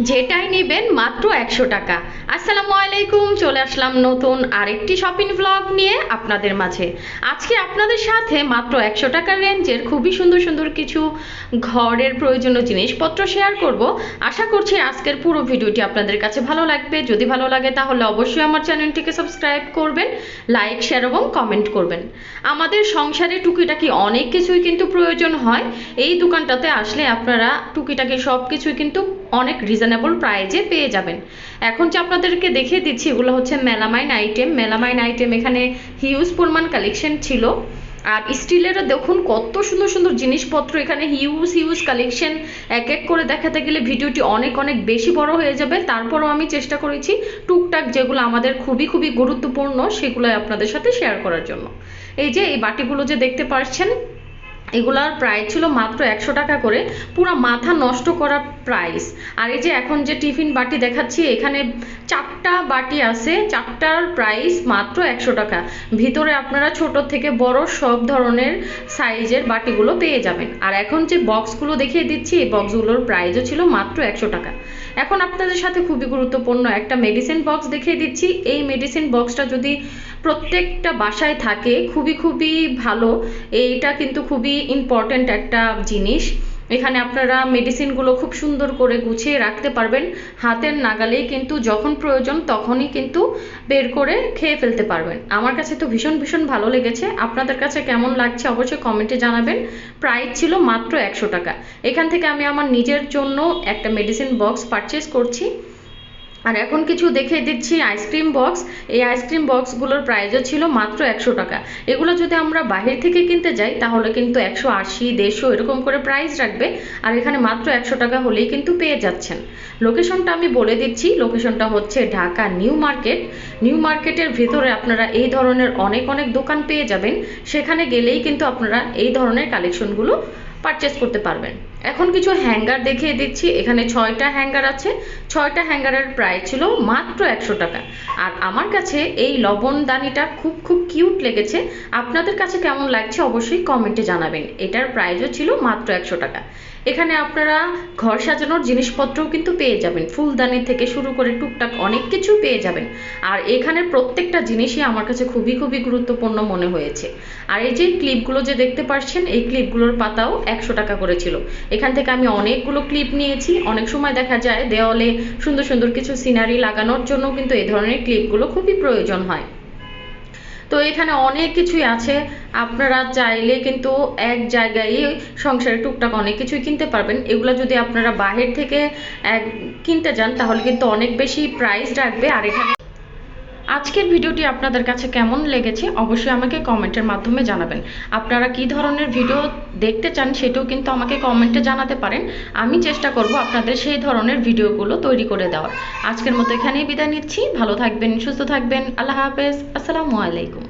যেটাই নেবেন মাত্র একশো টাকা। আসসালামু আলাইকুম, চলে আসলাম নতুন আরেকটি শপিং ব্লগ নিয়ে আপনাদের মাঝে। আজকে আপনাদের সাথে মাত্র একশো টাকার রেঞ্জের খুবই সুন্দর সুন্দর কিছু ঘরের প্রয়োজনীয় জিনিসপত্র শেয়ার করব। আশা করছি আজকের পুরো ভিডিওটি আপনাদের কাছে ভালো লাগবে। যদি ভালো লাগে তাহলে অবশ্যই আমার চ্যানেলটিকে সাবস্ক্রাইব করবেন লাইক শেয়ার এবং কমেন্ট করবেন। আমাদের সংসারে টুকিটাকি অনেক কিছুই কিন্তু প্রয়োজন হয়। এই দোকানটাতে আসলে আপনারা টুকিটাকি সব কিছুই কিন্তু অনেক রিজনেবল প্রাইজে পেয়ে যাবেন। এখন যে আপনাদেরকে দেখিয়ে দিচ্ছি, এগুলো হচ্ছে মেলামাইন আইটেম মেলামাইন আইটেম এখানে হিউজ পরিমাণ কালেকশন ছিল। আর স্টিলেরও দেখুন কত সুন্দর সুন্দর জিনিসপত্র এখানে হিউজ হিউজ কালেকশন এক এক করে দেখাতে গেলে ভিডিওটি অনেক অনেক বেশি বড় হয়ে যাবে। তারপরও আমি চেষ্টা করেছি টুকটাক যেগুলো আমাদের খুবই খুবই গুরুত্বপূর্ণ, সেগুলো আপনাদের সাথে শেয়ার করার জন্য। এই যে, এই বাটিগুলো যে দেখতে পাচ্ছেন এগুলার প্রাইস ছিল মাত্র একশো টাকা করে। পুরো মাথা নষ্ট করা প্রাইস আর এই যে এখন যে টিফিন বাটি দেখাচ্ছি, এখানে চারটা বাটি আছে, চারটার প্রাইস মাত্র একশো টাকা। ভিতরে আপনারা ছোট থেকে বড় সব ধরনের সাইজের বাটিগুলো পেয়ে যাবেন। আর এখন যে বক্সগুলো দেখিয়ে দিচ্ছি, এই বক্সগুলোর প্রাইসও ছিল মাত্র একশো টাকা। এখন আপনাদের সাথে খুবই গুরুত্বপূর্ণ একটা মেডিসিন বক্স দেখিয়ে দিচ্ছি। এই মেডিসিন বক্সটা যদি প্রত্যেকটা বাসায় থাকে, খুবই খুবই ভালো। এইটা কিন্তু খুবই ইম্পর্ট্যান্ট একটা জিনিস। এখানে আপনারা মেডিসিনগুলো খুব সুন্দর করে গুছিয়ে রাখতে পারবেন। হাতের নাগালেই কিন্তু যখন প্রয়োজন তখনই কিন্তু বের করে খেয়ে ফেলতে পারবেন। আমার কাছে তো ভীষণ ভীষণ ভালো লেগেছে। আপনাদের কাছে কেমন লাগছে অবশ্যই কমেন্টে জানাবেন। প্রাইস ছিল মাত্র একশো টাকা। এখান থেকে আমি আমার নিজের জন্য একটা মেডিসিন বক্স পারচেস করছি। আর এখন কিছু দেখে দিচ্ছি আইসক্রিম বক্স। এই আইসক্রিম বক্সগুলোর প্রাইজও ছিল মাত্র একশো টাকা। এগুলো যদি আমরা বাহির থেকে কিনতে যাই, তাহলে কিন্তু একশো আশি, দেড়শো এরকম করে প্রাইস রাখবে। আর এখানে মাত্র একশো টাকা হলেই কিন্তু পেয়ে যাচ্ছেন। লোকেশনটা আমি বলে দিচ্ছি। লোকেশনটা হচ্ছে ঢাকা নিউ মার্কেট। নিউ মার্কেটের ভিতরে আপনারা এই ধরনের অনেক অনেক দোকান পেয়ে যাবেন। সেখানে গেলেই কিন্তু আপনারা এই ধরনের কালেকশনগুলো পারচেস করতে পারবেন। এখন কিছু হ্যাঙ্গার দেখিয়ে দিচ্ছি। এখানে ছয়টা হ্যাঙ্গার আছে। ছয়টা হ্যাঙ্গারের প্রাইস ছিল মাত্র একশো টাকা। আর আমার কাছে এই লবণদানিটা খুব খুব কিউট লেগেছে। আপনাদের কাছে কেমন লাগছে অবশ্যই কমেন্টে জানাবেন। এটার প্রাইজও ছিল মাত্র একশো টাকা। এখানে আপনারা ঘর সাজানোর জিনিসপত্রও কিন্তু পেয়ে যাবেন। ফুলদানি থেকে শুরু করে টুকটাক অনেক কিছু পেয়ে যাবেন। আর এখানের প্রত্যেকটা জিনিসই আমার কাছে খুবই খুবই গুরুত্বপূর্ণ মনে হয়েছে। আর এই যে ক্লিপগুলো যে দেখতে পাচ্ছেন এই ক্লিপগুলোর পাতাও একশো টাকা করে ছিল এখান থেকে আমি অনেকগুলো ক্লিপ নিয়েছি। অনেক সময় দেখা যায় দেওয়ালে সুন্দর সুন্দর কিছু সিনারি লাগানোর জন্য কিন্তু এই ধরনের ক্লিপগুলো খুবই প্রয়োজন হয়। তো এখানে অনেক কিছুই আছে। আপনারা চাইলে কিন্তু এক জায়গায় সংসারে টুকটাক অনেক কিছুই কিনতে পারবেন। এগুলো যদি আপনারা বাহির থেকে এক কিনতে যান, তাহলে কিন্তু অনেক বেশি প্রাইস রাখবে। আর এখানে আজকের ভিডিওটি আপনাদের কাছে কেমন লেগেছে অবশ্যই আমাকে কমেন্টের মাধ্যমে জানাবেন। আপনারা কি ধরনের ভিডিও দেখতে চান সেটাও কিন্তু আমাকে কমেন্টে জানাতে পারেন। আমি চেষ্টা করব আপনাদের সেই ধরনের ভিডিওগুলো তৈরি করে দেওয়ার। আজকের মতো এখানেই বিদায় নিচ্ছি। ভালো থাকবেন, সুস্থ থাকবেন। আল্লাহ হাফেজ। আসসালামু আলাইকুম।